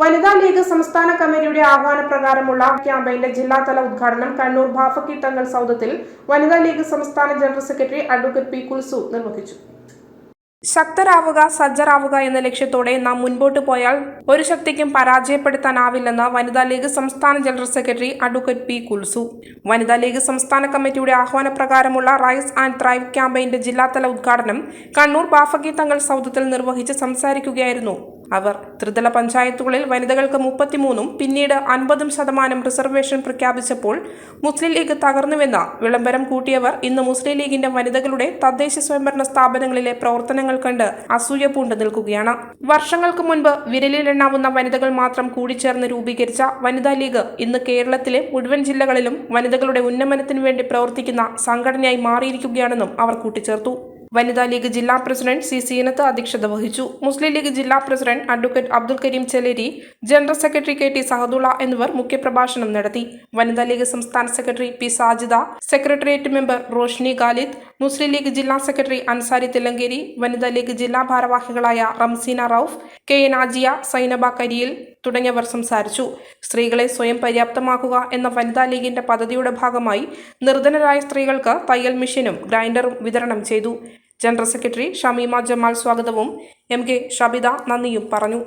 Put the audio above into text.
വനിതാ ലീഗ് സംസ്ഥാന കമ്മിറ്റിയുടെ ആഹ്വാനപ്രകാരമുള്ള ക്യാമ്പയിന്റെ ജില്ലാതല ഉദ്ഘാടനം കണ്ണൂർ ബാഫക്കി തങ്ങൾ സൗദത്തിൽ വനിതാ ലീഗ് സംസ്ഥാന general secretary advocate P Kulsu നിർവഹിച്ചു. ശക്തരാവുക സജ്ജരാവുക എന്ന ലക്ഷ്യത്തോടെ നാം മുൻപോട്ട് പോയാൽ ഒരു ശക്തിക്കും പരാജയപ്പെടുത്താനാവില്ലെന്ന് വനിതാ ലീഗ് സംസ്ഥാന general secretary advocate P Kulsu. വനിതാ ലീഗ് സംസ്ഥാന കമ്മിറ്റിയുടെ ആഹ്വാനപ്രകാരമുള്ള റൈസ് ആൻഡ് ത്രൈവ് ക്യാമ്പയിന്റെ ജില്ലാതല ഉദ്ഘാടനം കണ്ണൂർ ബാഫക്കി തങ്ങൾ സൗദത്തിൽ നിർവഹിച്ച് സംസാരിക്കുകയായിരുന്നു. അവർ ത്രിതല പഞ്ചായത്തുകളിൽ വനിതകൾക്ക് മുപ്പത്തിമൂന്നും പിന്നീട് അൻപതും ശതമാനം റിസർവേഷൻ പ്രഖ്യാപിച്ചപ്പോൾ മുസ്ലിം ലീഗ് തകർന്നുവെന്ന വിളംബരം കൂട്ടിയവർ ഇന്ന് മുസ്ലിം ലീഗിന്റെ വനിതകളുടെ തദ്ദേശ സ്വയംഭരണ സ്ഥാപനങ്ങളിലെ പ്രവർത്തനങ്ങൾ കണ്ട് അസൂയ പൂണ്ട് നിൽക്കുകയാണ്. വർഷങ്ങൾക്ക് മുൻപ് വിരലിലെണ്ണാവുന്ന വനിതകൾ മാത്രം കൂടിച്ചേർന്ന് രൂപീകരിച്ച വനിതാ ലീഗ് ഇന്ന് കേരളത്തിലെ മുഴുവൻ ജില്ലകളിലും വനിതകളുടെ ഉന്നമനത്തിനു വേണ്ടി പ്രവർത്തിക്കുന്ന സംഘടനയായി മാറിയിരിക്കുകയാണെന്നും അവർ കൂട്ടിച്ചേർത്തു. വനിതാ ലീഗ് ജില്ലാ പ്രസിഡന്റ് സി സീനത്ത് അധ്യക്ഷത വഹിച്ചു. മുസ്ലിം ലീഗ് ജില്ലാ president advocate Abdul Kareem Cheleri general secretary K T Sahadulla എന്നിവർ മുഖ്യപ്രഭാഷണം നടത്തി. വനിതാ ലീഗ് സംസ്ഥാന secretary P Sajida secretariat member Roshni Khalid Muslim league ജില്ലാ സെക്രട്ടറി അൻസാരി തില്ലങ്കേരി വനിതാ ലീഗ് ജില്ലാ ഭാരവാഹികളായ റംസീന റൌഫ് കെ എൻ ആജിയ സൈനബ കരിയിൽ തുടങ്ങിയവർ സംസാരിച്ചു. സ്ത്രീകളെ സ്വയം പര്യാപ്തമാക്കുക എന്ന വനിതാ ലീഗിന്റെ പദ്ധതിയുടെ ഭാഗമായി നിർധനരായ സ്ത്രീകൾക്ക് തയ്യൽ മെഷീനും ഗ്രൈൻഡറും വിതരണം ചെയ്തു. ജനറൽ സെക്രട്ടറി ഷമീമ ജമാൽ സ്വാഗതവും. എം കെ ഷബിത നന്ദിയും പറഞ്ഞു.